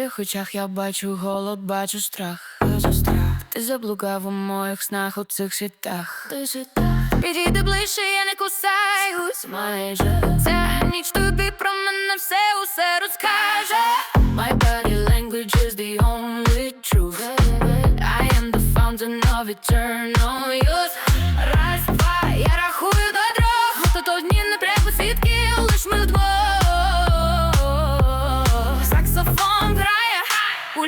твоїх очах я бачу голод, бачу страх. Бачу страх. Ти заблукав у моїх снах у цих світах. Ти світах. Підійди ближче, я не кусаюсь майже. Ця ніч тобі про мене все усе розкаже. My body language is the only truth. I am the fountain of eternal youth. Раз, два, я рахую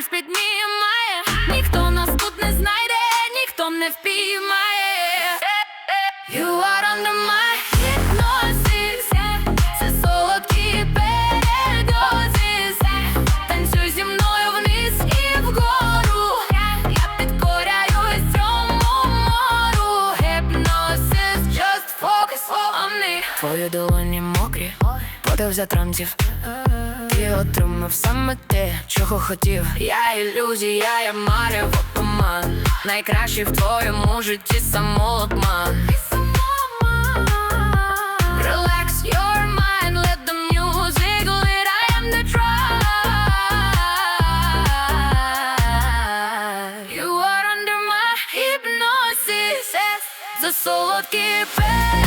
пульс піднімає. Ніхто нас тут не знайде, ніхто не впіймає. You are under my зі мною вниз і вгору. Я підкоряюсь цьому мору. Hypnosis, just focus on me. Твої долоні мокрі, подив за трансів Ти отримав саме те, чого хотів. Я ілюзія, я марево туман Найкращий в твоєму житті самообман. The the You are under my hypnosis. За солодкі пер